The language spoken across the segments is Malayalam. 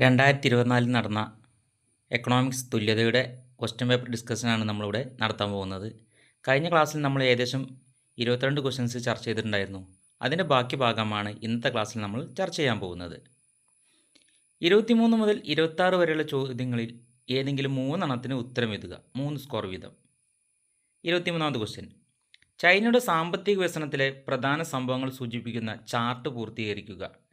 രണ്ടായിരത്തി ഇരുപത്തിനാലിൽ നടന്ന എക്കണോമിക്സ് തുല്യതയുടെ ക്വസ്റ്റ്യൻ പേപ്പർ ഡിസ്കഷനാണ് നമ്മളിവിടെ നടത്താൻ പോകുന്നത്. കഴിഞ്ഞ ക്ലാസ്സിൽ നമ്മൾ ഏകദേശം ഇരുപത്തിരണ്ട് ക്വസ്റ്റ്യൻസ് ചർച്ച ചെയ്തിട്ടുണ്ടായിരുന്നു. അതിന്റെ ബാക്കി ഭാഗമാണ് ഇന്നത്തെ ക്ലാസ്സിൽ നമ്മൾ ചർച്ച ചെയ്യാൻ പോകുന്നത്. ഇരുപത്തിമൂന്ന് മുതൽ ഇരുപത്താറ് വരെയുള്ള ചോദ്യങ്ങളിൽ ഏതെങ്കിലും മൂന്നെണ്ണത്തിന് ഉത്തരം എഴുതുക. മൂന്ന് സ്കോർ വീതം. ഇരുപത്തിമൂന്നാമത് ക്വസ്റ്റ്യൻ ചൈനയുടെ സാമ്പത്തിക വികസനത്തിലെ പ്രധാന സംഭവങ്ങൾ സൂചിപ്പിക്കുന്ന ചാർട്ട് പൂർത്തീകരിക്കുക.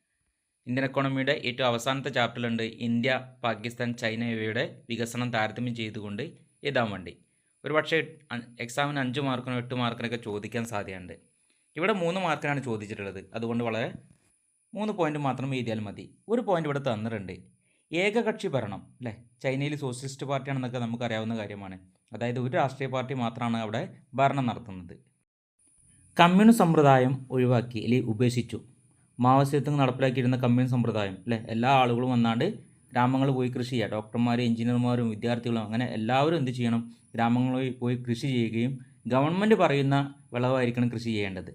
ഇന്ത്യൻ എക്കോണമിയുടെ ഏറ്റവും അവസാനത്തെ ചാപ്റ്ററിലുണ്ട് ഇന്ത്യ പാകിസ്ഥാൻ ചൈന ഇവയുടെ വികസനം താരതമ്യം ചെയ്തുകൊണ്ട് എഴുതാൻ വേണ്ടി. ഒരു പക്ഷേ എക്സാമിന് അഞ്ച് മാർക്കിനോ എട്ട് മാർക്കിനൊക്കെ ചോദിക്കാൻ സാധ്യതയുണ്ട്. ഇവിടെ മൂന്ന് മാർക്കിനാണ് ചോദിച്ചിട്ടുള്ളത്. അതുകൊണ്ട് വളരെ മൂന്ന് പോയിന്റ് മാത്രം എഴുതിയാൽ മതി. ഒരു പോയിന്റ് ഇവിടെ തന്നിട്ടുണ്ട്. ഏകകക്ഷി ഭരണം അല്ലേ? ചൈനയിൽ സോഷ്യലിസ്റ്റ് പാർട്ടിയാണെന്നൊക്കെ നമുക്കറിയാവുന്ന കാര്യമാണ്. അതായത് ഒരു രാഷ്ട്രീയ പാർട്ടി മാത്രമാണ് അവിടെ ഭരണം നടത്തുന്നത്. കമ്മ്യൂണിസ്റ്റ് സമ്പ്രദായം ഒഴിവാക്കി അല്ലെങ്കിൽ ഉപേക്ഷിച്ചു. മാവോയിസത്തിൽ നടപ്പിലാക്കിയിരുന്ന കമ്മ്യൂൺ സമ്പ്രദായം അല്ലേ? എല്ലാ ആളുകളും വന്നാണ്ട് ഗ്രാമങ്ങളിൽ പോയി കൃഷി ചെയ്യുക ഡോക്ടർമാരും എഞ്ചിനീയർമാരും വിദ്യാർത്ഥികളും അങ്ങനെ എല്ലാവരും എന്ത് ചെയ്യണം? ഗ്രാമങ്ങളിൽ പോയി കൃഷി ചെയ്യുകയും ഗവൺമെന്റ് പറയുന്ന വിളവായിരിക്കണം കൃഷി ചെയ്യേണ്ടത്.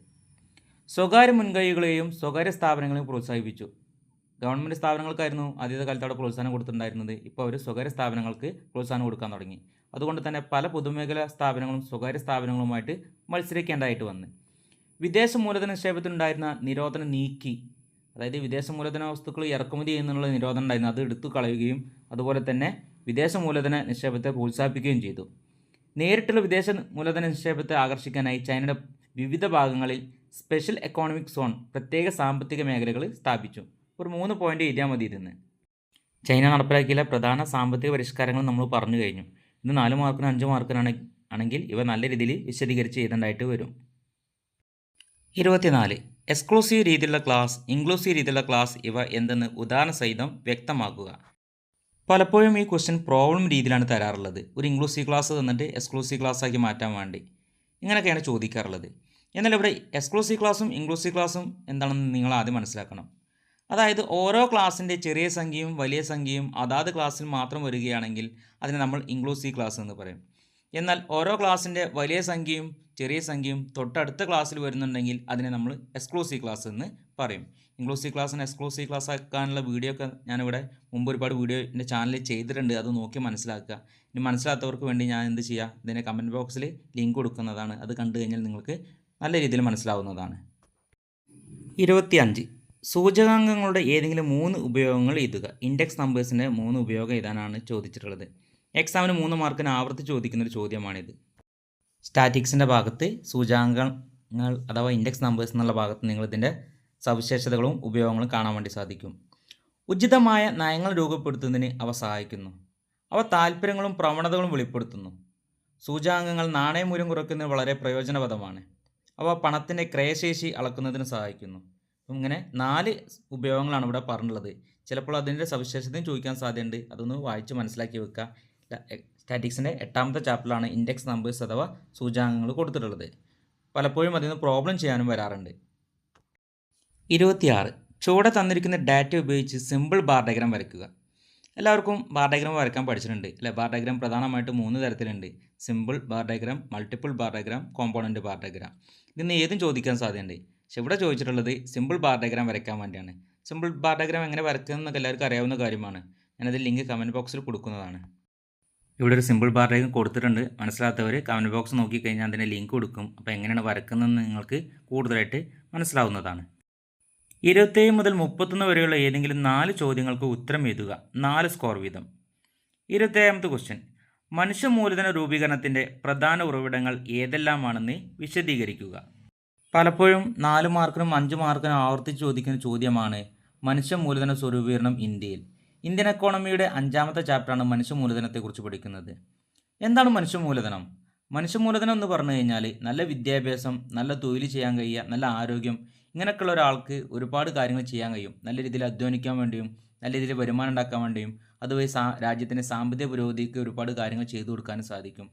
സ്വകാര്യ മുൻകൈകളെയും സ്വകാര്യ സ്ഥാപനങ്ങളെയും പ്രോത്സാഹിപ്പിച്ചു. ഗവൺമെന്റ് സ്ഥാപനങ്ങൾക്കായിരുന്നു ആദ്യത്തെ കാലത്ത് അവിടെ പ്രോത്സാഹനം കൊടുത്തിട്ടുണ്ടായിരുന്നത്. ഇപ്പോൾ അവർ സ്വകാര്യ സ്ഥാപനങ്ങൾക്ക് പ്രോത്സാഹനം കൊടുക്കാൻ തുടങ്ങി. അതുകൊണ്ട് തന്നെ പല പൊതുമേഖലാ സ്ഥാപനങ്ങളും സ്വകാര്യ സ്ഥാപനങ്ങളുമായിട്ട് മത്സരിക്കേണ്ടതായിട്ട് വന്നു. വിദേശ മൂലധന നിക്ഷേപത്തിനുണ്ടായിരുന്ന നിരോധനം നീക്കി. അതായത് വിദേശ മൂലധന വസ്തുക്കൾ ഇറക്കുമതി ചെയ്യുന്നുള്ള നിരോധനം ഉണ്ടായിരുന്നു. അത് എടുത്തു കളയുകയും അതുപോലെ തന്നെ വിദേശ മൂലധന നിക്ഷേപത്തെ പ്രോത്സാഹിപ്പിക്കുകയും ചെയ്തു. നേരിട്ടുള്ള വിദേശ മൂലധന നിക്ഷേപത്തെ ആകർഷിക്കാനായി ചൈനയുടെ വിവിധ ഭാഗങ്ങളിൽ സ്പെഷ്യൽ എക്കോണമിക് സോൺ പ്രത്യേക സാമ്പത്തിക മേഖലകൾ സ്ഥാപിച്ചു. ഒരു മൂന്ന് പോയിന്റ് എഴുതിയാൽ മതി ഇരുന്ന് ചൈന നടപ്പിലാക്കിയ പ്രധാന സാമ്പത്തിക പരിഷ്കാരങ്ങൾ നമ്മൾ പറഞ്ഞു കഴിഞ്ഞു. ഇത് നാല് മാർക്കിനും അഞ്ച് മാർക്കിനാണ് ആണെങ്കിൽ ഇവ നല്ല രീതിയിൽ വിശദീകരിച്ച് എഴുതേണ്ടതായിട്ട് വരും. ഇരുപത്തിനാല്. എക്സ്ക്ലൂസീവ് രീതിയിലുള്ള ക്ലാസ് ഇൻക്ലൂസീവ് രീതിയിലുള്ള ക്ലാസ് ഇവ എന്തെന്ന് ഉദാഹരണ സഹിതം വ്യക്തമാക്കുക. പലപ്പോഴും ഈ ക്വസ്റ്റ്യൻ പ്രോബ്ലം രീതിയിലാണ് തരാറുള്ളത്. ഒരു ഇൻക്ലൂസീവ് ക്ലാസ് തന്നിട്ട് എക്സ്ക്ലൂസീവ് ക്ലാസ് ആക്കി മാറ്റാൻ വേണ്ടി ഇങ്ങനെയൊക്കെയാണ് ചോദിക്കാറുള്ളത്. എന്നാൽ ഇവിടെ എക്സ്ക്ലൂസീവ് ക്ലാസ്സും ഇൻക്ലൂസീവ് ക്ലാസ്സും എന്താണെന്ന് നിങ്ങൾ ആദ്യം മനസ്സിലാക്കണം. അതായത് ഓരോ ക്ലാസ്സിന്റെ ചെറിയ സംഖ്യയും വലിയ സംഖ്യയും അതാത് ക്ലാസ്സിൽ മാത്രം വരികയാണെങ്കിൽ അതിനെ നമ്മൾ ഇൻക്ലൂസീവ് ക്ലാസ് എന്ന് പറയും. എന്നാൽ ഓരോ ക്ലാസ്സിന്റെ വലിയ സംഖ്യയും ചെറിയ സംഖ്യയും തൊട്ടടുത്ത ക്ലാസ്സിൽ വരുന്നുണ്ടെങ്കിൽ അതിനെ നമ്മൾ എക്സ്ക്ലൂസീവ് ക്ലാസ് എന്ന് പറയും. ഇൻക്ലൂസീവ് ക്ലാസ്സിന് എക്സ്ക്ലൂസീവ് ക്ലാസ് ആക്കാനുള്ള വീഡിയോ ഒക്കെ ഞാനിവിടെ മുമ്പ് ഒരുപാട് വീഡിയോ എന്റെ ചാനലിൽ ചെയ്തിട്ടുണ്ട്. അത് നോക്കി മനസ്സിലാക്കുക. ഇനി മനസ്സിലാത്തവർക്ക് വേണ്ടി ഞാൻ എന്ത് ചെയ്യുക ഇതിന്റെ കമന്റ് ബോക്സിൽ ലിങ്ക് കൊടുക്കുന്നതാണ്. അത് കണ്ടു കഴിഞ്ഞാൽ നിങ്ങൾക്ക് നല്ല രീതിയിൽ മനസ്സിലാവുന്നതാണ്. ഇരുപത്തിയഞ്ച്. സൂചകാംഗങ്ങളുടെ ഏതെങ്കിലും മൂന്ന് ഉപയോഗങ്ങൾ എഴുതുക. ഇൻഡെക്സ് നമ്പേഴ്സിന്റെ മൂന്ന് ഉപയോഗം എഴുതാനാണ് ചോദിച്ചിട്ടുള്ളത്. എക്സാമിന് മൂന്ന് മാർക്കിന് ആവർത്തി ചോദിക്കുന്നൊരു ചോദ്യമാണിത്. സ്റ്റാറ്റിക്സിന്റെ ഭാഗത്ത് സൂചാങ്കങ്ങൾ അഥവാ ഇൻഡെക്സ് നമ്പേഴ്സ് എന്നുള്ള ഭാഗത്ത് നിങ്ങളിതിന്റെ സവിശേഷതകളും ഉപയോഗങ്ങളും കാണാൻ വേണ്ടി സാധിക്കും. ഉചിതമായ നയങ്ങൾ രൂപപ്പെടുത്തുന്നതിന് അവ സഹായിക്കുന്നു. അവ താല്പര്യങ്ങളും പ്രവണതകളും വെളിപ്പെടുത്തുന്നു. സൂചാംഗങ്ങൾ നാണയമൂല്യം കുറയ്ക്കുന്നതിന് വളരെ പ്രയോജനപ്രദമാണ്. അവ പണത്തിന്റെ ക്രയശേഷി അളക്കുന്നതിന് സഹായിക്കുന്നു. അപ്പം ഇങ്ങനെ നാല് ഉപയോഗങ്ങളാണ് ഇവിടെ പറഞ്ഞുള്ളത് ചിലപ്പോൾ അതിന്റെ സവിശേഷതയും ചോദിക്കാൻ സാധ്യതയുണ്ട്. അതൊന്ന് വായിച്ച് മനസ്സിലാക്കി വെക്കുക. സ്റ്റാറ്റിക്സിന്റെ എട്ടാമത്തെ ചാപ്റ്ററിലാണ് ഇൻഡെക്സ് നമ്പേഴ്സ് അഥവാ സൂചാങ്കങ്ങൾ കൊടുത്തിട്ടുള്ളത്. പലപ്പോഴും അതിൽ നിന്ന് പ്രോബ്ലം ചെയ്യാനും വരാറുണ്ട്. ഇരുപത്തിയാറ്. ചുവടെ തന്നിരിക്കുന്ന ഡാറ്റ ഉപയോഗിച്ച് സിമ്പിൾ ബാർ ഡയഗ്രാം വരയ്ക്കുക. എല്ലാവർക്കും ബാർ ഡയഗ്രാം വരയ്ക്കാൻ പഠിച്ചിട്ടുണ്ട്. അല്ലേ? ബാർ ഡയഗ്രാം പ്രധാനമായിട്ട് മൂന്ന് തരത്തിലുണ്ട്. Simple bar diagram multiple bar diagram component bar diagram ഇതിന് ഏതും ചോദിക്കാൻ സാധ്യതയുണ്ട്. പക്ഷെ ഇവിടെ ചോദിച്ചിട്ടുള്ളത് സിമ്പിൾ ബാർ ഡയഗ്രാം വരയ്ക്കാൻ വേണ്ടിയാണ്. സിമ്പിൾ ബാർ ഡയഗ്രാം എങ്ങനെ വരയ്ക്കുന്നതെന്നൊക്കെ എല്ലാവർക്കും അറിയാവുന്ന കാര്യമാണ്. ഞാനത് ലിങ്ക് കമന്റ് ബോക്സിൽ കൊടുക്കുന്നതാണ്. ഇവിടെ ഒരു സിമ്പിൾ ഡയഗ്രാം കൊടുത്തിട്ടുണ്ട്. മനസ്സിലാത്തവർ കമന്റ് ബോക്സ് നോക്കിക്കഴിഞ്ഞാൽ അതിന്റെ ലിങ്ക് കൊടുക്കും. അപ്പോൾ എങ്ങനെയാണ് വരക്കുന്നതെന്ന് നിങ്ങൾക്ക് കൂടുതലായിട്ട് മനസ്സിലാവുന്നതാണ്. ഇരുപത്തേഴ് മുതൽ മുപ്പത്തൊന്ന് വരെയുള്ള ഏതെങ്കിലും നാല് ചോദ്യങ്ങൾക്ക് ഉത്തരം എഴുതുക. നാല് സ്കോർ വീതം. ഇരുപത്തേഴാമത്തെ ക്വസ്റ്റ്യൻ മനുഷ്യ മൂലധന രൂപീകരണത്തിന്റെ പ്രധാന ഉറവിടങ്ങൾ ഏതെല്ലാമാണെന്ന് വിശദീകരിക്കുക. പലപ്പോഴും നാല് മാർക്കിനും അഞ്ച് മാർക്കിനും ആവർത്തിച്ച് ചോദിക്കുന്ന ചോദ്യമാണ് മനുഷ്യ മൂലധന സ്വരൂപീകരണം ഇന്ത്യയിൽ. ഇന്ത്യൻ എക്കോണമിയുടെ അഞ്ചാമത്തെ ചാപ്റ്ററാണ് മനുഷ്യ മൂലധനത്തെക്കുറിച്ച് പഠിക്കുന്നത്. എന്താണ് മനുഷ്യ മൂലധനം മനുഷ്യ മൂലധനം എന്ന് പറഞ്ഞു കഴിഞ്ഞാൽ നല്ല വിദ്യാഭ്യാസം നല്ല തൊഴിൽ ചെയ്യാൻ കഴിയുക നല്ല ആരോഗ്യം ഇങ്ങനെയൊക്കെയുള്ള ഒരാൾക്ക് ഒരുപാട് കാര്യങ്ങൾ ചെയ്യാൻ കഴിയും. നല്ല രീതിയിൽ അധ്വാനിക്കാൻ വേണ്ടിയും നല്ല രീതിയിൽ വരുമാനം ഉണ്ടാക്കാൻ വേണ്ടിയും അതുവഴി സാ രാജ്യത്തിന്റെ സാമ്പത്തിക പുരോഗതിക്ക് ഒരുപാട് കാര്യങ്ങൾ ചെയ്തു കൊടുക്കാനും സാധിക്കും.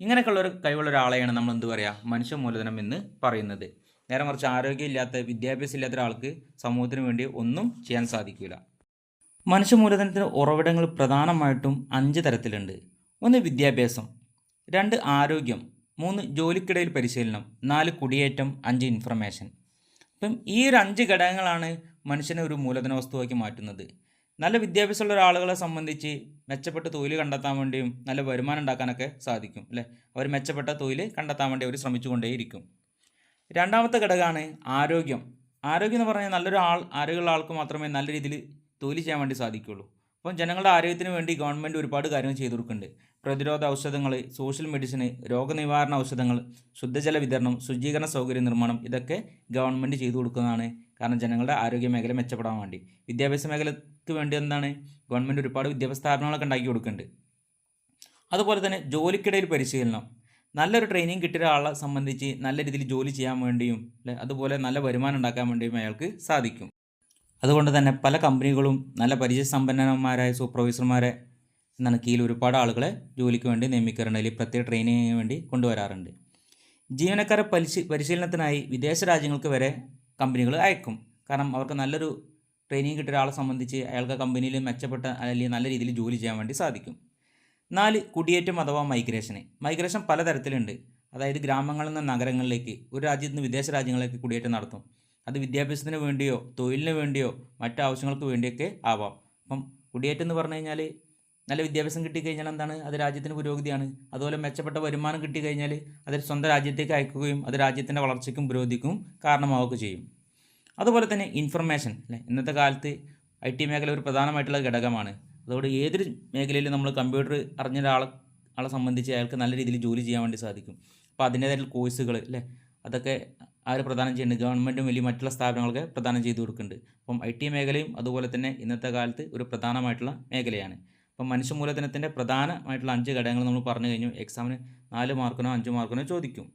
ഇങ്ങനെയൊക്കെയുള്ള ഒരു കഴിവുള്ള ഒരാളെയാണ് നമ്മൾ എന്ത് പറയുക മനുഷ്യ മൂലധനം എന്ന് പറയുന്നത്. നേരെ മറിച്ച് ആരോഗ്യമില്ലാത്ത വിദ്യാഭ്യാസം ഇല്ലാത്ത ഒരാൾക്ക് സമൂഹത്തിന് വേണ്ടി ഒന്നും ചെയ്യാൻ സാധിക്കില്ല മനുഷ്യ മൂലധനത്തിന് ഉറവിടങ്ങൾ പ്രധാനമായിട്ടും അഞ്ച് തരത്തിലുണ്ട്. ഒന്ന് വിദ്യാഭ്യാസം രണ്ട് ആരോഗ്യം മൂന്ന് ജോലിക്കിടയിൽ പരിശീലനം നാല് കുടിയേറ്റം അഞ്ച് ഇൻഫർമേഷൻ അപ്പം ഈ ഒരു അഞ്ച് ഘടകങ്ങളാണ് മനുഷ്യനെ ഒരു മൂലധന വസ്തുവാക്കി മാറ്റുന്നത്. നല്ല വിദ്യാഭ്യാസമുള്ള ഒരാളുകളെ സംബന്ധിച്ച് മെച്ചപ്പെട്ട തൊഴിൽ കണ്ടെത്താൻ വേണ്ടിയും നല്ല വരുമാനം ഉണ്ടാക്കാനൊക്കെ സാധിക്കും അല്ലേ? അവർ മെച്ചപ്പെട്ട തൊഴിൽ കണ്ടെത്താൻ വേണ്ടി അവർ ശ്രമിച്ചുകൊണ്ടേയിരിക്കും. രണ്ടാമത്തെ ഘടകമാണ് ആരോഗ്യം. ആരോഗ്യം എന്ന് പറഞ്ഞാൽ നല്ലൊരു ആൾ ആരോഗ്യമുള്ള ആൾക്ക് മാത്രമേ നല്ല രീതിയിൽ തൊഴിൽ ചെയ്യാൻ വേണ്ടി സാധിക്കുകയുള്ളൂ അപ്പം ജനങ്ങളുടെ ആരോഗ്യത്തിന് വേണ്ടി ഗവൺമെന്റ് ഒരുപാട് കാര്യങ്ങൾ ചെയ്തു കൊടുക്കുന്നുണ്ട് പ്രതിരോധ ഔഷധങ്ങൾ സോഷ്യൽ മെഡിസിന് രോഗനിവാരണ ഔഷധങ്ങൾ ശുദ്ധജല വിതരണം ശുചീകരണ സൗകര്യ നിർമ്മാണം ഇതൊക്കെ ഗവൺമെന്റ് ചെയ്തു കൊടുക്കുന്നതാണ്. കാരണം ജനങ്ങളുടെ ആരോഗ്യ മേഖല മെച്ചപ്പെടാൻ വേണ്ടി. വിദ്യാഭ്യാസ മേഖലയ്ക്ക് വേണ്ടി എന്താണ്? ഗവൺമെന്റ് ഒരുപാട് വിദ്യാഭ്യാസ സ്ഥാപനങ്ങളൊക്കെ ഉണ്ടാക്കി കൊടുക്കുന്നുണ്ട്. അതുപോലെ തന്നെ ജോലിക്കിടയിൽ പരിശീലനം. നല്ലൊരു ട്രെയിനിങ് കിട്ടിയ ഒരാളെ സംബന്ധിച്ച് നല്ല രീതിയിൽ ജോലി ചെയ്യാൻ വേണ്ടിയും അതുപോലെ നല്ല വരുമാനം ഉണ്ടാക്കാൻ വേണ്ടിയും അയാൾക്ക് സാധിക്കും. അതുകൊണ്ട് തന്നെ പല കമ്പനികളും നല്ല പരിചയസമ്പന്നന്മാരായ സൂപ്പർവൈസർമാരെ എന്നാണ് കീഴിൽ ഒരുപാട് ആളുകളെ ജോലിക്ക് വേണ്ടി നിയമിക്കാറുണ്ട് അല്ലെങ്കിൽ പ്രത്യേക ട്രെയിനിങ്ങിന് വേണ്ടി കൊണ്ടുവരാറുണ്ട്. ജീവനക്കാരെ പരിശീ പരിശീലനത്തിനായി വിദേശ രാജ്യങ്ങൾക്ക് വരെ കമ്പനികൾ അയക്കും. കാരണം അവർക്ക് നല്ലൊരു ട്രെയിനിങ് കിട്ടിയ ഒരാളെ സംബന്ധിച്ച് അയാൾക്ക് കമ്പനിയിൽ മെച്ചപ്പെട്ട അല്ലെങ്കിൽ നല്ല രീതിയിൽ ജോലി ചെയ്യാൻ വേണ്ടി സാധിക്കും. നാല് കുടിയേറ്റം അഥവാ മൈഗ്രേഷന് മൈഗ്രേഷൻ പലതരത്തിലുണ്ട്. അതായത് ഗ്രാമങ്ങളിൽ നിന്ന് നഗരങ്ങളിലേക്ക് ഒരു രാജ്യത്ത് നിന്ന് വിദേശ രാജ്യങ്ങളിലേക്ക് കുടിയേറ്റം നടത്തും. അത് വിദ്യാഭ്യാസത്തിന് വേണ്ടിയോ തൊഴിലിന് വേണ്ടിയോ മറ്റു ആവശ്യങ്ങൾക്ക് വേണ്ടിയൊക്കെ ആവാം. അപ്പം കുടിയേറ്റം എന്ന് പറഞ്ഞു കഴിഞ്ഞാൽ നല്ല വിദ്യാഭ്യാസം കിട്ടിക്കഴിഞ്ഞാൽ എന്താണ്? അത് രാജ്യത്തിന് പുരോഗതിയാണ്. അതുപോലെ മെച്ചപ്പെട്ട വരുമാനം കിട്ടിക്കഴിഞ്ഞാൽ അത് സ്വന്തം രാജ്യത്തേക്ക് അയക്കുകയും അത് രാജ്യത്തിന്റെ വളർച്ചയ്ക്കും പുരോഗതിക്കും കാരണമാവുകയും ചെയ്യും. അതുപോലെ തന്നെ ഇൻഫർമേഷൻ അല്ലേ? ഇന്നത്തെ കാലത്ത് ഐ ടി മേഖല ഒരു പ്രധാനമായിട്ടുള്ള ഘടകമാണ്. അതുകൊണ്ട് ഏതൊരു മേഖലയിലും നമ്മൾ കമ്പ്യൂട്ടർ അറിഞ്ഞ ഒരാളെ ആളെ സംബന്ധിച്ച് അയാൾക്ക് നല്ല രീതിയിൽ ജോലി ചെയ്യാൻ വേണ്ടി സാധിക്കും. അപ്പോൾ അതിന്റേതായിട്ടുള്ള കോഴ്സുകൾ അല്ലേ? അതൊക്കെ ആര് പ്രദാനം ചെയ്യുന്നുണ്ട്? ഗവൺമെന്റും വലിയ മറ്റുള്ള സ്ഥാപനങ്ങളൊക്കെ പ്രദാനം ചെയ്തു കൊടുക്കുന്നുണ്ട്. അപ്പം ഐ ടി മേഖലയും അതുപോലെ തന്നെ ഇന്നത്തെ കാലത്ത് ഒരു പ്രധാനമായിട്ടുള്ള മേഖലയാണ്. അപ്പം മനുഷ്യ മൂലധനത്തിന്റെ പ്രധാനമായിട്ടുള്ള അഞ്ച് ഘടകങ്ങൾ നമ്മൾ പറഞ്ഞു കഴിഞ്ഞു. എക്സാമിന് നാല് മാർക്കിനോ അഞ്ച് മാർക്കിനോ ചോദിക്കും.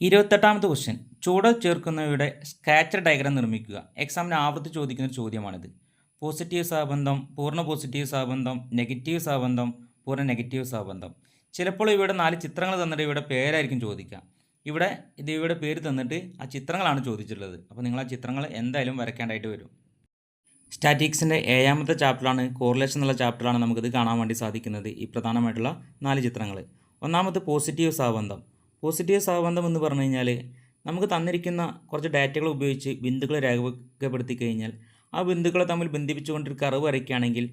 ഇരുപത്തെട്ടാമത്തെ ക്വസ്റ്റ്യൻ ചൂട് ചേർക്കുന്നവയുടെ സ്കാറ്റർ ഡയഗ്രം നിർമ്മിക്കുക. എക്സാമിന് ആവർത്തി ചോദിക്കുന്ന ഒരു ചോദ്യമാണിത്. പോസിറ്റീവ് സഹബന്ധം പൂർണ പോസിറ്റീവ് സഹബന്ധം നെഗറ്റീവ് സഹബന്ധം പൂർണ നെഗറ്റീവ് സഹബന്ധം. ചിലപ്പോൾ ഇവിടെ നാല് ചിത്രങ്ങൾ തന്നിട്ട് ഇവിടെ പേരായിരിക്കും ചോദിക്കുക. ഇവിടെ ഇവിടെ പേര് തന്നിട്ട് ആ ചിത്രങ്ങളാണ് ചോദിച്ചിട്ടുള്ളത്. അപ്പോൾ നിങ്ങൾ ആ ചിത്രങ്ങൾ എന്തായാലും വരയ്ക്കേണ്ടതായിട്ട് വരും. സ്റ്റാറ്റിക്സിന്റെ ഏഴാമത്തെ ചാപ്റ്ററാണ് കോറിലേഷൻ എന്നുള്ള ചാപ്റ്ററാണ് നമുക്കിത് കാണാൻ വേണ്ടി സാധിക്കുന്നത് ഈ പ്രധാനമായിട്ടുള്ള നാല് ചിത്രങ്ങൾ ഒന്നാമത് പോസിറ്റീവ് സഹബന്ധം. പോസിറ്റീവ് സഹബന്ധം എന്ന് പറഞ്ഞു കഴിഞ്ഞാൽ നമുക്ക് തന്നിരിക്കുന്ന കുറച്ച് ഡാറ്റകൾ ഉപയോഗിച്ച് ബിന്ദുക്കളെ രേഖപ്പെടുത്തി കഴിഞ്ഞാൽ ആ ബിന്ദുക്കളെ തമ്മിൽ ബന്ധിപ്പിച്ചുകൊണ്ടൊരു കർവ് വരയ്ക്കുകയാണെങ്കിൽ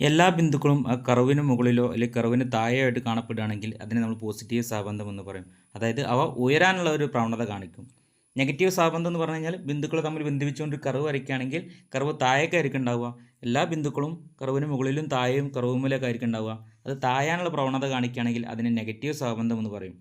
എല്ലാ ബിന്ദുക്കളും കർവിന് മുകളിലോ അല്ലെങ്കിൽ കർവിന് താഴെയായിട്ട് കാണപ്പെടുകയാണെങ്കിൽ അതിനെ നമ്മൾ പോസിറ്റീവ് സാബന്ധം എന്ന് പറയും. അതായത് അവ ഉയരാനുള്ള ഒരു പ്രവണത കാണിക്കും. നെഗറ്റീവ് സാബന്ധം എന്ന് പറഞ്ഞു കഴിഞ്ഞാൽ ബിന്ദുക്കളെ തമ്മിൽ ബന്ധിപ്പിച്ചുകൊണ്ട് കർവ് വരയ്ക്കുകയാണെങ്കിൽ കർവ് താഴേക്കായിരിക്കും ഉണ്ടാവുക. എല്ലാ ബിന്ദുക്കളും കർവിന് മുകളിലും താഴെയും കർവുമൂലൊക്കെ ഉണ്ടാവുക. അത് താഴാനുള്ള പ്രവണത കാണിക്കുകയാണെങ്കിൽ അതിനെ നെഗറ്റീവ് സാബന്ധം എന്ന് പറയും.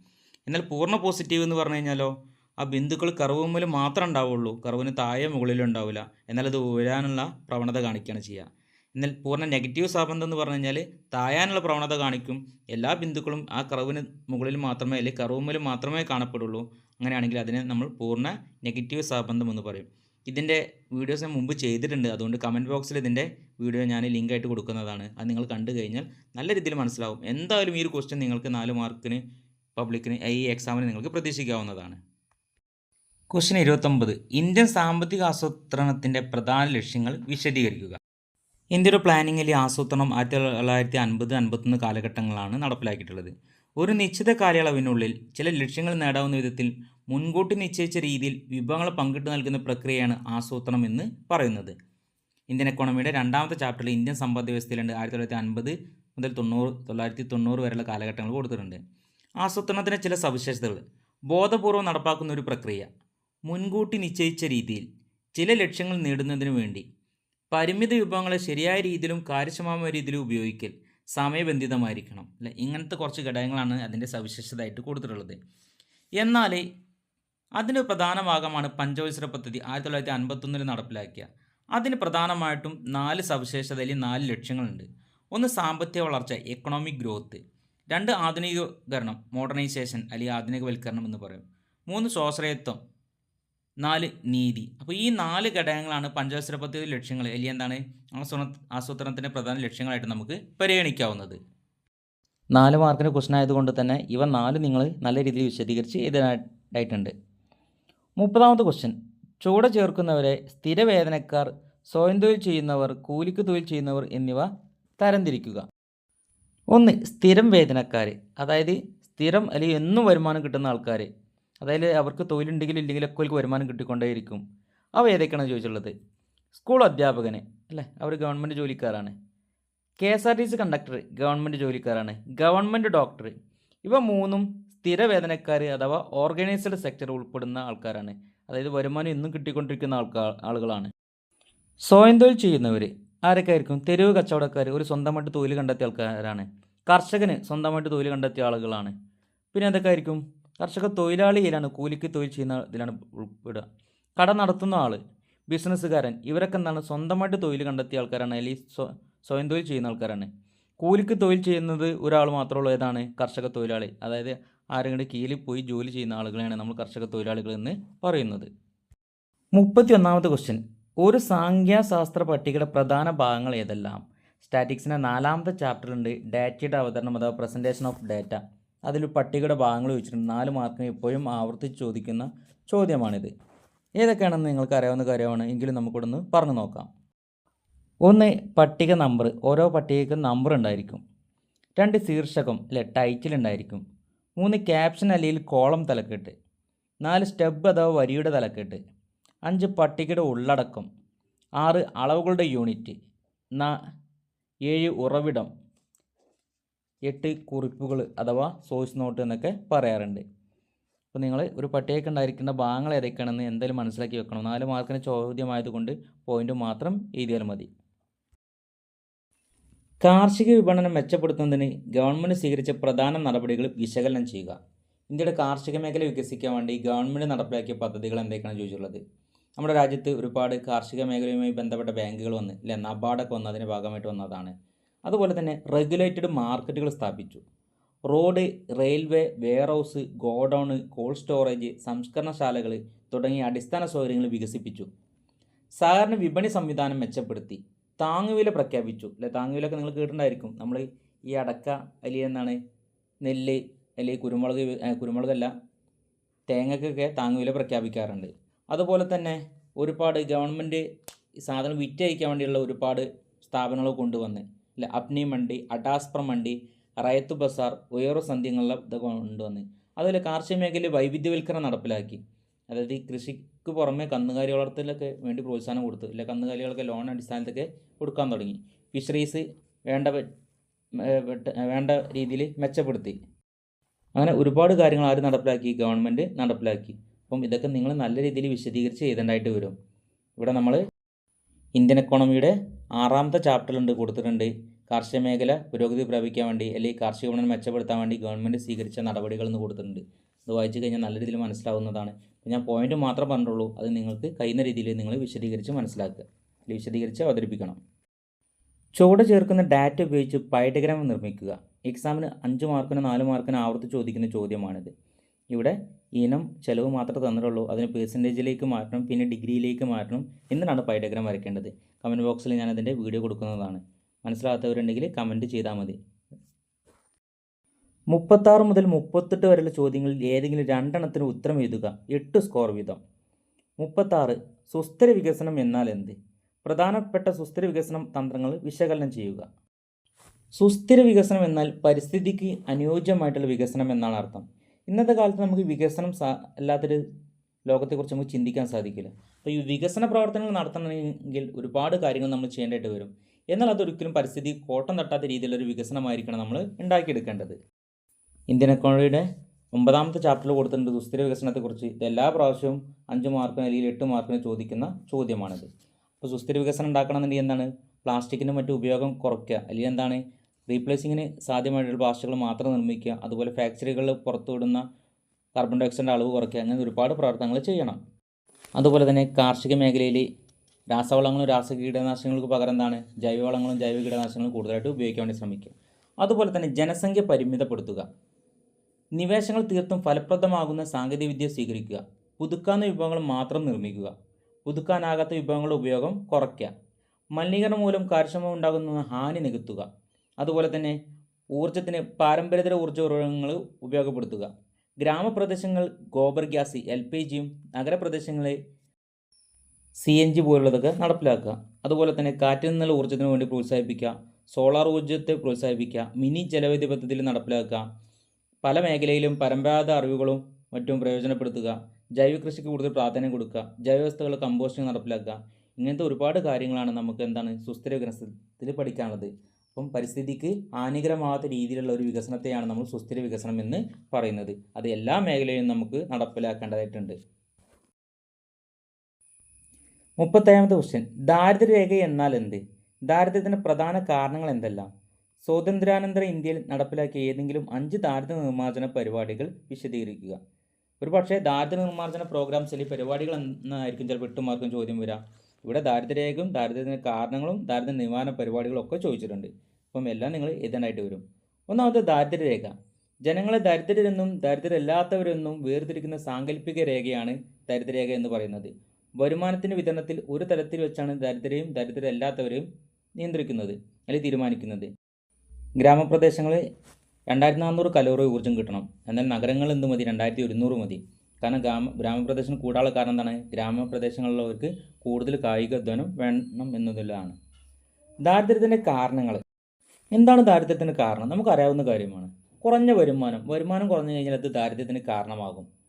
എന്നാൽ പൂർണ പോസിറ്റീവ് എന്ന് പറഞ്ഞു കഴിഞ്ഞാലോ ആ ബിന്ദുക്കൾ കർവുമ്മിൽ മാത്രമേ ഉണ്ടാവുള്ളൂ. കർവിന് താഴെ മുകളിലും ഉണ്ടാവില്ല. എന്നാൽ അത് ഉയരാനുള്ള പ്രവണത കാണിക്കുകയാണ് ചെയ്യുക. എന്നാൽ പൂർണ നെഗറ്റീവ് സാബന്ധം എന്ന് പറഞ്ഞു കഴിഞ്ഞാൽ താഴാനുള്ള പ്രവണത കാണിക്കും. എല്ലാ ബിന്ദുക്കളും ആ കറവിന് മുകളിൽ മാത്രമേ അല്ലെങ്കിൽ കറവുമ്മിൽ മാത്രമേ കാണപ്പെടുള്ളൂ. അങ്ങനെയാണെങ്കിൽ അതിനെ നമ്മൾ പൂർണ നെഗറ്റീവ് സാബന്ധം എന്ന് പറയും. ഇതിന്റെ വീഡിയോസ് ഞാൻ മുമ്പ് ചെയ്തിട്ടുണ്ട്. അതുകൊണ്ട് കമന്റ് ബോക്സിൽ ഇതിന്റെ വീഡിയോ ഞാൻ ലിങ്കായിട്ട് കൊടുക്കുന്നതാണ്. അത് നിങ്ങൾ കണ്ടു കഴിഞ്ഞാൽ നല്ല രീതിയിൽ മനസ്സിലാവും. എന്തായാലും ഈ ഒരു ക്വസ്റ്റ്യൻ നിങ്ങൾക്ക് നാല് മാർക്കിന് പബ്ലിക്കിന് ഈ എക്സാമിന് നിങ്ങൾക്ക് പ്രതീക്ഷിക്കാവുന്നതാണ്. ക്വസ്റ്റ്യൻ ഇരുപത്തൊമ്പത്. ഇന്ത്യൻ സാമ്പത്തിക ആസൂത്രണത്തിന്റെ പ്രധാന ലക്ഷ്യങ്ങൾ വിശദീകരിക്കുക. ഇന്ത്യയുടെ പ്ലാനിങ്ങിൽ ആസൂത്രണം ആയിരത്തി തൊള്ളായിരത്തി അൻപത് അൻപത്തൊന്ന് കാലഘട്ടങ്ങളാണ് നടപ്പിലാക്കിയിട്ടുള്ളത്. ഒരു നിശ്ചിത കാലയളവിനുള്ളിൽ ചില ലക്ഷ്യങ്ങൾ നേടാവുന്ന വിധത്തിൽ മുൻകൂട്ടി നിശ്ചയിച്ച രീതിയിൽ വിഭവങ്ങൾ പങ്കിട്ട് നൽകുന്ന പ്രക്രിയയാണ് ആസൂത്രണം എന്ന് പറയുന്നത്. ഇന്ത്യൻ എക്കോണമിയുടെ രണ്ടാമത്തെ ചാപ്റ്ററിൽ ഇന്ത്യൻ സമ്പദ് വ്യവസ്ഥയിലുണ്ട്. ആയിരത്തി തൊള്ളായിരത്തി അൻപത് മുതൽ തൊണ്ണൂറ് തൊള്ളായിരത്തി തൊണ്ണൂറ് വരെയുള്ള കാലഘട്ടങ്ങൾ കൊടുത്തിട്ടുണ്ട്. ആസൂത്രണത്തിന്റെ ചില സവിശേഷതകൾ. ബോധപൂർവം നടപ്പാക്കുന്ന ഒരു പ്രക്രിയ. മുൻകൂട്ടി നിശ്ചയിച്ച രീതിയിൽ ചില ലക്ഷ്യങ്ങൾ നേടുന്നതിന് വേണ്ടി പരിമിത വിഭവങ്ങളെ ശരിയായ രീതിയിലും കാര്യക്ഷമമായ രീതിയിലും ഉപയോഗിക്കൽ സമയബന്ധിതമായിരിക്കണം. അല്ലെ? ഇങ്ങനത്തെ കുറച്ച് ഘടകങ്ങളാണ് അതിന്റെ സവിശേഷതയായിട്ട് കൊടുത്തിട്ടുള്ളത്. എന്നാൽ അതിന്റെ പ്രധാന ഭാഗമാണ് പഞ്ചവത്സര പദ്ധതി ആയിരത്തി തൊള്ളായിരത്തി അൻപത്തൊന്നിൽ നടപ്പിലാക്കിയ. അതിന് പ്രധാനമായിട്ടും നാല് സവിശേഷത അല്ലെങ്കിൽ നാല് ലക്ഷ്യങ്ങളുണ്ട്. ഒന്ന് സാമ്പത്തിക വളർച്ച എക്കണോമിക് ഗ്രോത്ത് രണ്ട് ആധുനികീകരണം മോഡേണൈസേഷൻ അല്ലെങ്കിൽ ആധുനികവൽക്കരണം എന്ന് പറയും. മൂന്ന് സ്വാശ്രയത്വം നാല് നീതി. അപ്പോൾ ഈ നാല് ഘടകങ്ങളാണ് പഞ്ചവത്സര പദ്ധതി ലക്ഷ്യങ്ങൾ. അല്ലെങ്കിൽ എന്താണ്? ആസൂത്രണ ആസൂത്രണത്തിന്റെ പ്രധാന ലക്ഷ്യങ്ങളായിട്ട് നമുക്ക് പരിഗണിക്കാവുന്നത്. നാല് മാർക്കിന്റെ ക്വസ്റ്റൻ ആയതുകൊണ്ട് തന്നെ ഇവ നാല് നിങ്ങൾ നല്ല രീതിയിൽ വിശദീകരിച്ച് എഴുതാനായിട്ടുണ്ട്. മുപ്പതാമത്തെ ക്വസ്റ്റ്യൻ ചൂട് ചേർക്കുന്നവരെ സ്ഥിരവേതനക്കാർ സ്വയം തൊഴിൽ ചെയ്യുന്നവർ കൂലിക്ക് തൊഴിൽ ചെയ്യുന്നവർ എന്നിവ തരംതിരിക്കുക. ഒന്ന് സ്ഥിരം വേതനക്കാർ അതായത് സ്ഥിരം അല്ലെങ്കിൽ എന്നും വരുമാനം കിട്ടുന്ന ആൾക്കാർ അതായത് അവർക്ക് തൊഴിലുണ്ടെങ്കിലും ഇല്ലെങ്കിലൊക്കെ അവർക്ക് വരുമാനം കിട്ടിക്കൊണ്ടേയിരിക്കും. അവ ഏതൊക്കെയാണ് ചോദിച്ചുള്ളത് സ്കൂൾ അധ്യാപകന് അല്ലേ? അവർ government ജോലിക്കാരാണ്. K S R T C conductor government ജോലിക്കാരാണ്. Government doctor. ഇവ മൂന്നും സ്ഥിരവേതനക്കാർ അഥവാ ഓർഗനൈസ്ഡ് സെക്ടർ ഉൾപ്പെടുന്ന ആൾക്കാരാണ്. അതായത് വരുമാനം ഇന്നും കിട്ടിക്കൊണ്ടിരിക്കുന്ന ആൾക്കാർ ആളുകളാണ്. സ്വയം തൊഴിൽ ചെയ്യുന്നവർ ആരൊക്കെ ആയിരിക്കും തെരുവ് കച്ചവടക്കാർ ഒരു സ്വന്തമായിട്ട് തൊഴിൽ കണ്ടെത്തിയ ആൾക്കാരാണ്. കർഷകന് സ്വന്തമായിട്ട് തൊഴിൽ കണ്ടെത്തിയ ആളുകളാണ്. പിന്നെ എന്തൊക്കെ ആയിരിക്കും? കർഷക തൊഴിലാളിയിലാണ് കൂലിക്ക് തൊഴിൽ ചെയ്യുന്ന ഇതിലാണ് ഉൾപ്പെടുക കട നടത്തുന്ന ആൾ ബിസിനസ്സുകാരൻ ഇവരൊക്കെ എന്താണ് സ്വന്തമായിട്ട് തൊഴിൽ കണ്ടെത്തിയ ആൾക്കാരാണ് അല്ലെങ്കിൽ സ്വയം തൊഴിൽ ചെയ്യുന്ന ആൾക്കാരാണ്. കൂലിക്ക് തൊഴിൽ ചെയ്യുന്നത് ഒരാൾ മാത്രമുള്ള ഏതാണ് കർഷക തൊഴിലാളി. അതായത് ആരെങ്കിലും കീഴിൽ പോയി ജോലി ചെയ്യുന്ന ആളുകളെയാണ് നമ്മൾ കർഷക തൊഴിലാളികൾ എന്ന് പറയുന്നത്. മുപ്പത്തി ഒന്നാമത്തെ ക്വസ്റ്റ്യൻ ഒരു സാഖ്യശാസ്ത്ര പട്ടികയുടെ പ്രധാന ഭാഗങ്ങൾ ഏതെല്ലാം? സ്റ്റാറ്റിക്സിന്റെ നാലാമത്തെ ചാപ്റ്ററുണ്ട് ഡാറ്റയുടെ അവതരണം അഥവാ പ്രസന്റേഷൻ ഓഫ് ഡാറ്റ അതിൽ പട്ടികയുടെ ഭാഗങ്ങൾ ചോദിച്ചിട്ടുണ്ട് നാല് മാർക്കിന് എപ്പോഴും ആവർത്തിച്ച് ചോദിക്കുന്ന ചോദ്യമാണിത്. ഏതൊക്കെയാണെന്ന് നിങ്ങൾക്ക് അറിയാവുന്ന കാര്യമാണ്. എങ്കിലും നമുക്കിവിടെ ഒന്ന് പറഞ്ഞു നോക്കാം. ഒന്ന് പട്ടിക നമ്പർ ഓരോ പട്ടികയ്ക്കും നമ്പർ ഉണ്ടായിരിക്കും. രണ്ട് ശീർഷകം അല്ലെ ടൈറ്റിൽ ഉണ്ടായിരിക്കും. മൂന്ന് ക്യാപ്ഷൻ അല്ലെങ്കിൽ കോളം തലക്കെട്ട്. നാല് സ്റ്റെബ് അഥവാ വരിയുടെ തലക്കെട്ട്. അഞ്ച് പട്ടികയുടെ ഉള്ളടക്കം. ആറ് അളവുകളുടെ യൂണിറ്റ് ഏഴ് ഉറവിടം. എട്ട് കുറിപ്പുകൾ അഥവാ സോഴ്സ് നോട്ട് എന്നൊക്കെ പറയാറുണ്ട്. അപ്പോൾ നിങ്ങൾ ഒരു പട്ടികയ്ക്ക് ഉണ്ടായിരിക്കേണ്ട ഭാഗങ്ങൾ ഏതൊക്കെയാണെന്ന് എന്തായാലും മനസ്സിലാക്കി വെക്കണം. നാല് മാർക്കിന് ചോദ്യമായതുകൊണ്ട് പോയിന്റ് മാത്രം എഴുതിയാൽ മതി. കാർഷിക വിപണനം മെച്ചപ്പെടുത്തുന്നതിന് ഗവൺമെന്റ് സ്വീകരിച്ച പ്രധാന നടപടികൾ വിശകലനം ചെയ്യുക. ഇന്ത്യയുടെ കാർഷിക മേഖല വികസിക്കാൻ വേണ്ടി ഗവൺമെന്റ് നടപ്പിലാക്കിയ പദ്ധതികൾ എന്തൊക്കെയാണ് ചോദിച്ചിട്ടുള്ളത്? നമ്മുടെ രാജ്യത്ത് ഒരുപാട് കാർഷിക മേഖലയുമായി ബന്ധപ്പെട്ട ബാങ്കുകൾ വന്ന് അല്ലെ നബാർഡൊക്കെ വന്ന് അതിന്റെ ഭാഗമായിട്ട് വന്നതാണ്. അതുപോലെ തന്നെ റെഗുലേറ്റഡ് മാർക്കറ്റുകൾ സ്ഥാപിച്ചു. Road railway warehouse godown cold storage സംസ്കരണശാലകൾ തുടങ്ങിയ അടിസ്ഥാന സൗകര്യങ്ങൾ വികസിപ്പിച്ചു. സഹകരണ വിപണി സംവിധാനം മെച്ചപ്പെടുത്തി. താങ്ങുവില പ്രഖ്യാപിച്ചു. അല്ലെ താങ്ങുവിലൊക്കെ നിങ്ങൾ കേട്ടിട്ടുണ്ടായിരിക്കും. നമ്മൾ ഈ അടക്ക അല്ലെങ്കിൽ എന്നാണ് നെല്ല് അല്ലെങ്കിൽ കുരുമുളക് കുരുമുളകല്ല തേങ്ങക്കൊക്കെ താങ്ങുവില പ്രഖ്യാപിക്കാറുണ്ട്. അതുപോലെ തന്നെ ഒരുപാട് ഗവൺമെന്റ് സാധനം വിറ്റയക്കാൻ വേണ്ടിയുള്ള ഒരുപാട് സ്ഥാപനങ്ങൾ കൊണ്ടുവന്ന്. അപ്നി മണ്ടി അഡാസ്പ്ര മണ്ടി റയത്ത് ബസാർ ഉയർവ് സന്ധ്യങ്ങളിലെ ഇതൊക്കെ കൊണ്ടുവന്ന് അതുപോലെ കാർഷിക മേഖലയിൽ വൈവിധ്യവൽക്കരണം നടപ്പിലാക്കി. അതായത് ഈ കൃഷിക്ക് പുറമെ കന്നുകാലി വളർത്തലൊക്കെ വേണ്ടി പ്രോത്സാഹനം കൊടുത്തു ഇല്ല കന്നുകാലികൾക്ക് ലോൺ അടിസ്ഥാനത്തൊക്കെ കൊടുക്കാൻ തുടങ്ങി. ഫിഷറീസ് വേണ്ട വേണ്ട രീതിയിൽ മെച്ചപ്പെടുത്തി. അങ്ങനെ ഒരുപാട് കാര്യങ്ങൾ ആര് നടപ്പിലാക്കി? ഗവൺമെന്റ് നടപ്പിലാക്കി. അപ്പം ഇതൊക്കെ നിങ്ങൾ നല്ല രീതിയിൽ വിശദീകരിച്ച് എഴുതേണ്ടതായിട്ട് വരും. ഇവിടെ നമ്മൾ ഇന്ത്യൻ എക്കോണമിയുടെ ആറാമത്തെ ചാപ്റ്ററിലുണ്ട് കൊടുത്തിട്ടുണ്ട്. കാർഷിക മേഖല പുരോഗതി പ്രാപിക്കാൻ വേണ്ടി അല്ലെങ്കിൽ കാർഷിക വിപണനം മെച്ചപ്പെടുത്താൻ വേണ്ടി ഗവൺമെന്റ് സ്വീകരിച്ച നടപടികൾ എന്ന് കൊടുത്തിട്ടുണ്ട്. അത് വായിച്ചു കഴിഞ്ഞാൽ നല്ല രീതിയിൽ മനസ്സിലാവുന്നതാണ്. ഞാൻ പോയിന്റ് മാത്രം പറഞ്ഞുള്ളൂ. അത് നിങ്ങൾക്ക് കഴിയുന്ന രീതിയിൽ നിങ്ങൾ വിശദീകരിച്ച് മനസ്സിലാക്കുക. അല്ലെങ്കിൽ വിശദീകരിച്ച് അവതരിപ്പിക്കണം. ചുവട് ചേർക്കുന്ന ഡാറ്റ ഉപയോഗിച്ച് പൈഡഗ്രാം നിർമ്മിക്കുക. എക്സാമിന് അഞ്ച് മാർക്കിന് നാല് മാർക്കിന് ആവർത്തി ചോദിക്കുന്ന ചോദ്യമാണിത്. ഇവിടെ ഇനം ചിലവ് മാത്രമേ തന്നിട്ടുള്ളൂ. അതിന് പേഴ്സന്റേജിലേക്ക് മാറ്റണം പിന്നെ ഡിഗ്രിയിലേക്ക് മാറ്റണം എന്നിട്ടാണ് പൈഡഗ്രാം വരയ്ക്കേണ്ടത്. കമന്റ് ബോക്സിൽ ഞാനതിന്റെ വീഡിയോ കൊടുക്കുന്നതാണ്. മനസ്സിലാകാത്തവരുണ്ടെങ്കിൽ കമന്റ് ചെയ്താൽ മതി. മുപ്പത്താറ് മുതൽ മുപ്പത്തെട്ട് വരെയുള്ള ചോദ്യങ്ങളിൽ ഏതെങ്കിലും രണ്ടെണ്ണത്തിന് ഉത്തരം എഴുതുക. എട്ട് സ്കോർ വീതം. മുപ്പത്താറ് സുസ്ഥിര വികസനം എന്നാൽ എന്ത്? പ്രധാനപ്പെട്ട സുസ്ഥിര വികസനം തന്ത്രങ്ങൾ വിശകലനം ചെയ്യുക. സുസ്ഥിര വികസനം എന്നാൽ പരിസ്ഥിതിക്ക് അനുയോജ്യമായിട്ടുള്ള വികസനം എന്നാണ് അർത്ഥം. ഇന്നത്തെ കാലത്ത് നമുക്ക് വികസനം അല്ലാത്തൊരു ലോകത്തെക്കുറിച്ച് നമുക്ക് ചിന്തിക്കാൻ സാധിക്കില്ല. അപ്പോൾ ഈ വികസന പ്രവർത്തനങ്ങൾ നടത്തണമെങ്കിൽ ഒരുപാട് കാര്യങ്ങൾ നമ്മൾ ചെയ്യേണ്ടതായിട്ട് വരും. എന്നാൽ അതൊരിക്കലും പരിസ്ഥിതി കോട്ടം തട്ടാത്ത രീതിയിലൊരു വികസനമായിരിക്കണം നമ്മൾ ഉണ്ടാക്കിയെടുക്കേണ്ടത്. ഇന്ത്യൻ എക്കോണമിയുടെ ഒമ്പതാമത്തെ ചാപ്റ്ററിൽ കൊടുത്തിട്ടുണ്ട് സുസ്ഥിര വികസനത്തെക്കുറിച്ച്. ഇത് എല്ലാ പ്രാവശ്യവും അഞ്ച് മാർക്കിന് അല്ലെങ്കിൽ എട്ട് മാർക്കിന് ചോദിക്കുന്ന ചോദ്യമാണിത്. അപ്പോൾ സുസ്ഥിര വികസനം ഉണ്ടാക്കണമെന്നുണ്ടെങ്കിൽ എന്താണ്? പ്ലാസ്റ്റിക്കിന്റെ മറ്റു ഉപയോഗം കുറയ്ക്കുക. അല്ലെങ്കിൽ എന്താണ്? റീപ്ലേസിങ്ങിന് സാധ്യമായിട്ടുള്ള പ്ലാസ്റ്റിക്കുകൾ മാത്രം നിർമ്മിക്കുക. അതുപോലെ ഫാക്ടറികളിൽ പുറത്തുവിടുന്ന കാർബൺ ഡൈ ഓക്സൈഡിന്റെ അളവ് കുറയ്ക്കുക. അങ്ങനെ ഒരുപാട് പ്രവർത്തനങ്ങൾ ചെയ്യണം. അതുപോലെ തന്നെ കാർഷിക മേഖലയിൽ രാസവളങ്ങളും രാസ കീടനാശിനികൾക്ക് പകരം എന്താണ്? ജൈവവളങ്ങളും ജൈവ കീടനാശിനികളും കൂടുതലായിട്ട് ഉപയോഗിക്കാൻ വേണ്ടി ശ്രമിക്കുക അതുപോലെ തന്നെ ജനസംഖ്യ പരിമിതപ്പെടുത്തുക. നിവേശങ്ങൾ തീർത്തും ഫലപ്രദമാകുന്ന സാങ്കേതികവിദ്യ സ്വീകരിക്കുക. പുതുക്കാവുന്ന വിഭവങ്ങൾ മാത്രം നിർമ്മിക്കുക. പുതുക്കാനാകാത്ത വിഭവങ്ങളുടെ ഉപയോഗം കുറയ്ക്കുക. മലിനീകരണം മൂലം കാര്യക്ഷമം ഉണ്ടാകുന്ന ഹാനി നികത്തുക. അതുപോലെ തന്നെ ഊർജത്തിന് പാരമ്പര്യേതര ഊർജ ഉറവിടങ്ങൾ ഉപയോഗപ്പെടുത്തുക. ഗ്രാമപ്രദേശങ്ങൾ ഗോബർ ഗ്യാസ് എൽ പി ജിയും നഗരപ്രദേശങ്ങളിൽ സി എൻ ജി പോലുള്ളതൊക്കെ നടപ്പിലാക്കുക. അതുപോലെ തന്നെ കാറ്റിൽ നിന്നുള്ള ഊർജത്തിന് വേണ്ടി പ്രോത്സാഹിപ്പിക്കുക. സോളാർ ഊർജത്തെ പ്രോത്സാഹിപ്പിക്കുക. മിനി ജലവൈദ്യ പദ്ധതിയിൽ നടപ്പിലാക്കുക. പല മേഖലയിലും പരമ്പരാഗത അറിവുകളും മറ്റും പ്രയോജനപ്പെടുത്തുക. ജൈവ കൃഷിക്ക് കൂടുതൽ പ്രാധാന്യം കൊടുക്കുക. ജൈവവസ്തുക്കൾ കമ്പോസ്റ്റിംഗ് നടപ്പിലാക്കുക. ഇങ്ങനത്തെ ഒരുപാട് കാര്യങ്ങളാണ് നമുക്ക് എന്താണ് സുസ്ഥിര വികസനത്തിൽ പഠിക്കാനുള്ളത്. അപ്പം പരിസ്ഥിതിക്ക് ഹാനികരമാകാത്ത രീതിയിലുള്ള ഒരു വികസനത്തെയാണ് നമ്മൾ സുസ്ഥിര വികസനം എന്ന് പറയുന്നത്. അത് എല്ലാ മേഖലയിലും നമുക്ക് നടപ്പിലാക്കേണ്ടതായിട്ടുണ്ട്. മുപ്പത്തേഴാമത്തെ ക്വസ്റ്റ്യൻ ദാരിദ്ര്യരേഖ എന്നാൽ എന്ത്? ദാരിദ്ര്യത്തിന്റെ പ്രധാന കാരണങ്ങൾ എന്തെല്ലാം? സ്വാതന്ത്ര്യാനന്തര ഇന്ത്യയിൽ നടപ്പിലാക്കിയ ഏതെങ്കിലും അഞ്ച് ദാരിദ്ര്യ നിർമ്മാർജന പരിപാടികൾ വിശദീകരിക്കുക. ഒരു പക്ഷേ ദാരിദ്ര്യ നിർമ്മാർജന പ്രോഗ്രാംസിലെ പരിപാടികൾ എന്നായിരിക്കും ചിലപ്പോൾ എട്ട് മാർക്കും ചോദ്യം വരാം. ഇവിടെ ദാരിദ്ര്യരേഖയും ദാരിദ്ര്യത്തിന് കാരണങ്ങളും ദാരിദ്ര്യ നിവാരണ പരിപാടികളും ഒക്കെ ചോദിച്ചിട്ടുണ്ട്. അപ്പം എല്ലാം നിങ്ങൾ എഴുതാനായിട്ട് വരും. ഒന്നാമത് ദാരിദ്ര്യരേഖ. ജനങ്ങളെ ദരിദ്രരെന്നും ദരിദ്രരല്ലാത്തവരെന്നും വേർതിരിക്കുന്ന സാങ്കല്പിക രേഖയാണ് ദരിദ്രരേഖ എന്ന് പറയുന്നത്. വരുമാനത്തിന്റെ വിതരണത്തിൽ ഒരു തരത്തിൽ വെച്ചാണ് ദരിദ്രരെയും ദരിദ്രരല്ലാത്തവരെയും നിയന്ത്രിക്കുന്നത് അല്ലെങ്കിൽ തീരുമാനിക്കുന്നത്. ഗ്രാമപ്രദേശങ്ങളിൽ രണ്ടായിരത്തി നാനൂറ് കലോറി ഊർജം കിട്ടണം. എന്നാൽ നഗരങ്ങൾ എന്ത് മതി? രണ്ടായിരത്തി ഒരുന്നൂറ് മതി. കാരണം ഗ്രാമ ഗ്രാമപ്രദേശം കൂടാനുള്ള കാരണം എന്താണ്? ഗ്രാമപ്രദേശങ്ങളിലുള്ളവർക്ക് കൂടുതൽ കായിക ധനം വേണം എന്നതിലാണ് ദാരിദ്ര്യത്തിന്റെ കാരണങ്ങൾ. എന്താണ് ദാരിദ്ര്യത്തിന്റെ കാരണം? നമുക്കറിയാവുന്ന കാര്യമാണ്. കുറഞ്ഞ വരുമാനം. വരുമാനം കുറഞ്ഞു കഴിഞ്ഞാൽ അത് ദാരിദ്ര്യത്തിന് കാരണമാകും.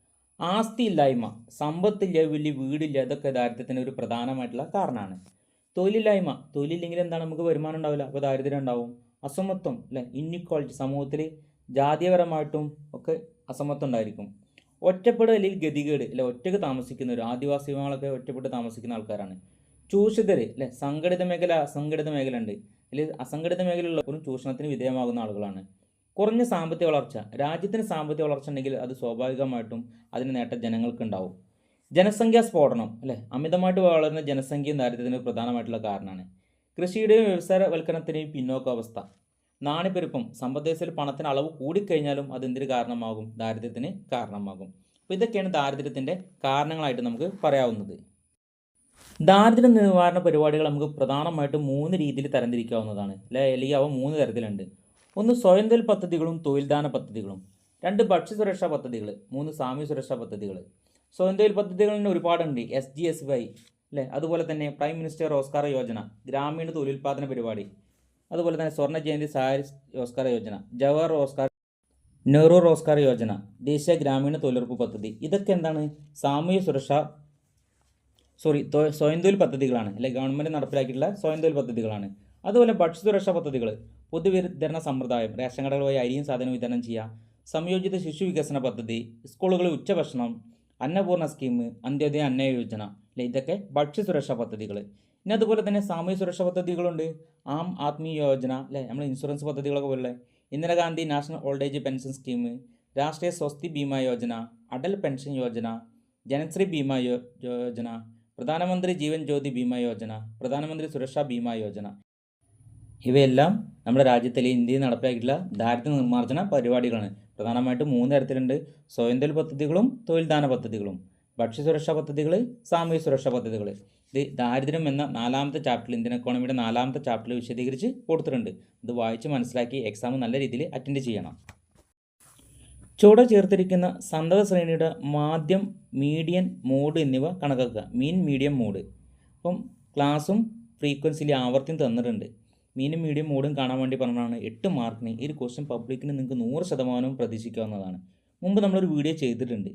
ആസ്തി ഇല്ലായ്മ സമ്പത്തില്ല വലിയ വീടില്ല ഇതൊക്കെ ദാരിദ്ര്യത്തിന് ഒരു പ്രധാനമായിട്ടുള്ള കാരണമാണ് തൊഴിലില്ലായ്മ തൊഴിലില്ലെങ്കിൽ എന്താണ്? നമുക്ക് വരുമാനം ഉണ്ടാവില്ല. അപ്പോൾ ദാരിദ്ര്യം ഉണ്ടാവും. അസമത്വം അല്ലെ? ഇന്നിക്വാളിറ്റി സമൂഹത്തിൽ ജാതീയപരമായിട്ടും ഒക്കെ അസമത്വം ഉണ്ടായിരിക്കും. ഒറ്റപ്പെടുക അല്ലെങ്കിൽ ഗതികേട് അല്ലെ? ഒറ്റയ്ക്ക് താമസിക്കുന്നവർ ആദിവാസി വിഭാഗങ്ങളൊക്കെ ഒറ്റപ്പെട്ട് താമസിക്കുന്ന ആൾക്കാരാണ്. ചൂഷിതർ അല്ലെ? സംഘടിത മേഖല അസംഘടിത മേഖല ഉണ്ട് അല്ലെങ്കിൽ അസംഘടിത മേഖലയുള്ളവരും ചൂഷണത്തിന് വിധേയമാകുന്ന ആളുകളാണ്. കുറഞ്ഞ സാമ്പത്തിക വളർച്ച രാജ്യത്തിന് സാമ്പത്തിക വളർച്ച ഉണ്ടെങ്കിൽ അത് സ്വാഭാവികമായിട്ടും അതിന് നേട്ടം ജനങ്ങൾക്ക് ഉണ്ടാവും. ജനസംഖ്യാ സ്ഫോടനം അല്ലേ? അമിതമായിട്ട് വളരുന്ന ജനസംഖ്യയും ദാരിദ്ര്യത്തിന് പ്രധാനമായിട്ടുള്ള കാരണമാണ്. കൃഷിയുടെയും വ്യവസായവൽക്കരണത്തിന്റെയും പിന്നോക്കാവസ്ഥ. നാണ്യപ്പെരുപ്പം വ്യവസ്ഥയിൽ പണത്തിന് അളവ് കൂടിക്കഴിഞ്ഞാലും അത് എന്തിന് കാരണമാകും? ദാരിദ്ര്യത്തിന് കാരണമാകും. അപ്പോൾ ഇതൊക്കെയാണ് ദാരിദ്ര്യത്തിന്റെ കാരണങ്ങളായിട്ട് നമുക്ക് പറയാവുന്നത്. ദാരിദ്ര്യ നിവാരണ പരിപാടികൾ നമുക്ക് പ്രധാനമായിട്ടും മൂന്ന് രീതിയിൽ തരംതിരിക്കാവുന്നതാണ്. അല്ലെ? അല്ലെങ്കിൽ അവ മൂന്ന് തരത്തിലുണ്ട്. ഒന്ന് സ്വയം തൊഴിൽ പദ്ധതികളും തൊഴിൽദാന പദ്ധതികളും. രണ്ട് ഭക്ഷ്യസുരക്ഷാ പദ്ധതികൾ. മൂന്ന് സാമ്യ സുരക്ഷാ പദ്ധതികൾ. സ്വയം തൊഴിൽ പദ്ധതികൾ തന്നെ ഒരുപാടുണ്ട്. എസ് ജി എസ് വൈ അല്ലേ അതുപോലെ തന്നെ പ്രൈം മിനിസ്റ്റർ ഓസ്കാർ യോജന ഗ്രാമീണ തൊഴിലുൽപാദന പരിപാടി. അതുപോലെ തന്നെ സ്വർണ ജയന്തി സഹായ ഓസ്കാർ യോജന ജവഹർ ഓസ്കാർ നെഹ്റു റോസ്കാർ യോജന ദേശീയ ഗ്രാമീണ തൊഴിലുറപ്പ് പദ്ധതി. ഇതൊക്കെ എന്താണ്? സാമൂഹ്യ സുരക്ഷ സോറി സ്വയം തൊഴിൽ പദ്ധതികളാണ്. അല്ലെ ഗവൺമെന്റ് നടപ്പിലാക്കിയിട്ടുള്ള സ്വയം തൊഴിൽ പദ്ധതികളാണ്. അതുപോലെ ഭക്ഷ്യസുരക്ഷാ പദ്ധതികൾ. പൊതുവിതരണ സമ്പ്രദായം റേഷൻ കടകൾ വഴി അരിയും സാധനവും വിതരണം ചെയ്യുക സംയോജിത ശിശു വികസന പദ്ധതി സ്കൂളുകളിൽ ഉച്ചഭക്ഷണം അന്നപൂർണ സ്കീം അന്ത്യോദയ അന്ന യോജന അല്ലെ? ഇതൊക്കെ ഭക്ഷ്യസുരക്ഷാ പദ്ധതികൾ പിന്നെ അതുപോലെ തന്നെ സാമൂഹ്യ സുരക്ഷാ പദ്ധതികളുണ്ട്. ആം ആദ്മി യോജന അല്ലെ? നമ്മൾ ഇൻഷുറൻസ് പദ്ധതികളൊക്കെ പോലെ Indira Gandhi national old age pension scheme Rashtriya Swasthya Bima Yojana Atal pension Yojana Janashree Bima Yojana Pradhan Mantri Jeevan Jyoti Bima Yojana പ്രധാനമന്ത്രി സുരക്ഷാ ബീമ യോജന. ഇവയെല്ലാം നമ്മുടെ രാജ്യത്തിലെ ഇന്ത്യയിൽ നടപ്പിലാക്കിയിട്ടുള്ള ദാരിദ്ര്യ നിർമ്മാർജന പരിപാടികളാണ്. പ്രധാനമായിട്ടും മൂന്ന് തരത്തിലുണ്ട്. സ്വയം തൊഴിൽ പദ്ധതികളും തൊഴിൽദാന പദ്ധതികളും ഭക്ഷ്യ സുരക്ഷാ പദ്ധതികൾ സാമൂഹ്യ സുരക്ഷാ പദ്ധതികൾ ഇത് ദാരിദ്ര്യം എന്ന നാലാമത്തെ ചാപ്റ്ററിൽ ഇന്ത്യൻ എക്കോണമിയുടെ നാലാമത്തെ ചാപ്റ്ററിൽ വിശദീകരിച്ച് കൊടുത്തിട്ടുണ്ട്. ഇത് വായിച്ച് മനസ്സിലാക്കി എക്സാം നല്ല രീതിയിൽ അറ്റൻഡ് ചെയ്യണം. ചുവടെ ചേർത്തിരിക്കുന്ന സന്തത ശ്രേണിയുടെ മാധ്യം മീഡിയൻ മോഡ് എന്നിവ കണക്കാക്കുക. മീൻ മീഡിയം മോഡ് അപ്പം ക്ലാസും ഫ്രീക്വൻസിയിൽ ആവർത്തിയും തന്നിട്ടുണ്ട്. മീനും മീഡിയം മോഡും കാണാൻ വേണ്ടി പറഞ്ഞതാണ്. എട്ട് മാർക്കിന് ഈ ഒരു ക്വസ്റ്റ്യൻ പബ്ലിക്കിന് നിങ്ങൾക്ക് നൂറ് ശതമാനവും പ്രതീക്ഷിക്കാവുന്നതാണ് മുമ്പ് നമ്മളൊരു വീഡിയോ ചെയ്തിട്ടുണ്ട്.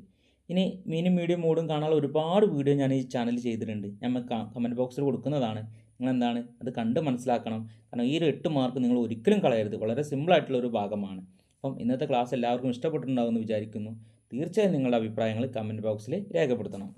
ഇനി മീനും മീഡിയം മോഡും കാണാനുള്ള ഒരുപാട് വീഡിയോ ഞാൻ ഈ ചാനൽ ചെയ്തിട്ടുണ്ട്. നമ്മൾ കമന്റ് ബോക്സിൽ കൊടുക്കുന്നതാണ്. നിങ്ങൾ എന്താണ് അത് കണ്ട് മനസ്സിലാക്കണം. കാരണം ഈ ഒരു എട്ട് മാർക്ക് നിങ്ങൾ ഒരിക്കലും കളയരുത്. വളരെ സിമ്പിളായിട്ടുള്ള ഒരു ഭാഗമാണ്. അപ്പം ഇന്നത്തെ ക്ലാസ് എല്ലാവർക്കും ഇഷ്ടപ്പെട്ടിട്ടുണ്ടാകുമെന്ന് വിചാരിക്കുന്നു. തീർച്ചയായും നിങ്ങളുടെ അഭിപ്രായങ്ങൾ കമന്റ് ബോക്സിൽ രേഖപ്പെടുത്തണം.